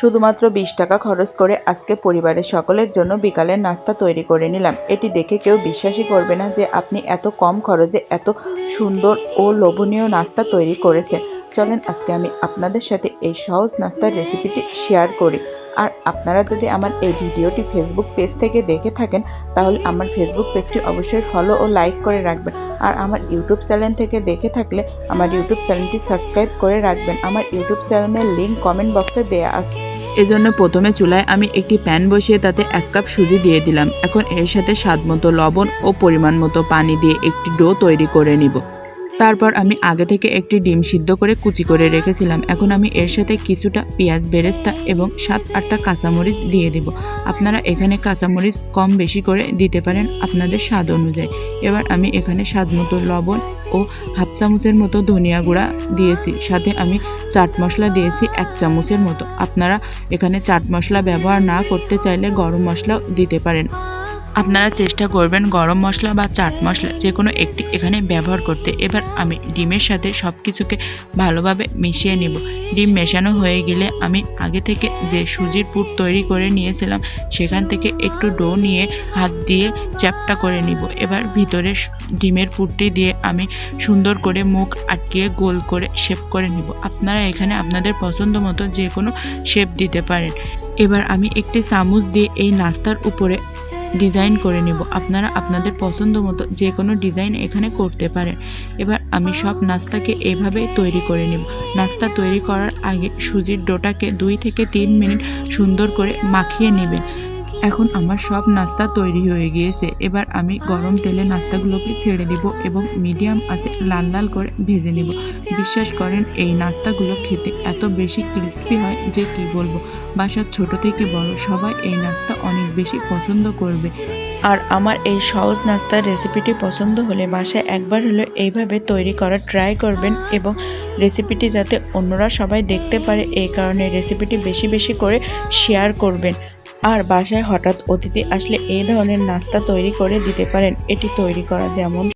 শুধুমাত্র বিশ টাকা খরচ করে আজকে পরিবারের সকলের জন্য বিকালের নাস্তা তৈরি করে নিলাম। এটি দেখে কেউ বিশ্বাসই করবে না যে আপনি এত কম খরচে এত সুন্দর ও লোভনীয় নাস্তা তৈরি করেছেন। চলেন, আজকে আমি আপনাদের সাথে এই সহজ নাস্তার রেসিপিটি শেয়ার করি। আর আপনারা যদি আমার এই ভিডিওটি ফেসবুক পেজ থেকে দেখে থাকেন, তাহলে আমার ফেসবুক পেজটি অবশ্যই ফলো ও লাইক করে রাখবেন। আর আমার ইউটিউব চ্যানেল থেকে দেখে থাকলে আমার ইউটিউব চ্যানেলটি সাবস্ক্রাইব করে রাখবেন। আমার ইউটিউব চ্যানেলের লিঙ্ক কমেন্ট বক্সে দেওয়া আছে। এজন্য প্রথমে চুলায় আমি একটি প্যান বসিয়ে তাতে এক কাপ সুজি দিয়ে দিলাম। এখন এর সাথে স্বাদ মতো লবণ ও পরিমাণ মতো পানি দিয়ে একটি ডো তৈরি করে নিব। তারপর আমি আগে থেকে একটি ডিম সিদ্ধ করে কুচি করে রেখেছিলাম। এখন আমি এর সাথে কিছুটা পেঁয়াজ, বেরেস্তা এবং সাত আটটা কাঁচামরিচ দিয়ে দেব। আপনারা এখানে কাঁচামরিচ কম বেশি করে দিতে পারেন আপনাদের স্বাদ অনুযায়ী। এবার আমি এখানে স্বাদ মতো লবণ ও হাফ চামচের মতো ধনিয়া গুঁড়া দিয়েছি। সাথে আমি চাট মশলা দিয়েছি এক চামচের মতো। আপনারা এখানে চাট মশলা ব্যবহার না করতে চাইলে গরম মশলাও দিতে পারেন। আপনারা চেষ্টা করবেন গরম মশলা বা চাট মশলা যে কোনো একটি এখানে ব্যবহার করতে। এবার আমি ডিমের সাথে সব কিছুকে ভালোভাবে মিশিয়ে নেব। ডিম মেশানো হয়ে গেলে আমি আগে থেকে যে সুজির পুর তৈরি করে নিয়েছিলাম, সেখান থেকে একটু ডো নিয়ে হাত দিয়ে চ্যাপটা করে নিব। এবার ভিতরে ডিমের পুরটি দিয়ে আমি সুন্দর করে মুখ আটকিয়ে গোল করে শেপ করে নিব। আপনারা এখানে আপনাদের পছন্দ মতো যে কোনো শেপ দিতে পারেন। এবার আমি একটি চামচ দিয়ে এই নাস্তার উপরে ডিজাইন করে নেব। আপনারা আপনাদের পছন্দ মতো যে কোনো ডিজাইন এখানে করতে পারেন। এবার আমি সব নাস্তাকে এভাবে তৈরি করে নেব। নাস্তা তৈরি করার আগে সুজির ডোটাকে দুই থেকে তিন মিনিট সুন্দর করে মাখিয়ে নেবেন। এখন আমার সব নাস্তা তৈরি হয়ে গিয়েছে। এবার আমি গরম তেলে নাস্তাগুলোকে ছেড়ে দিব এবং মিডিয়াম আছে লাল লাল করে ভেজে নেব। বিশ্বাস করেন, এই নাস্তাগুলো খেতে এত বেশি ক্রিস্পি হয় যে কি বলব? বাসার ছোট থেকে বড় সবাই এই নাস্তা অনেক বেশি পছন্দ করবে। আর আমার এই সহজ নাস্তার রেসিপিটি পছন্দ হলে বাসায় একবার হলে এইভাবে তৈরি করার ট্রাই করবেন এবং রেসিপিটি যাতে অন্যরা সবাই দেখতে পারে, এই কারণে রেসিপিটি বেশি বেশি করে শেয়ার করবেন। আর বাসায় হঠাৎ অতিথি আসলে এই ধরনের নাস্তা তৈরি করে দিতে পারেন। এটি তৈরি করা যেমন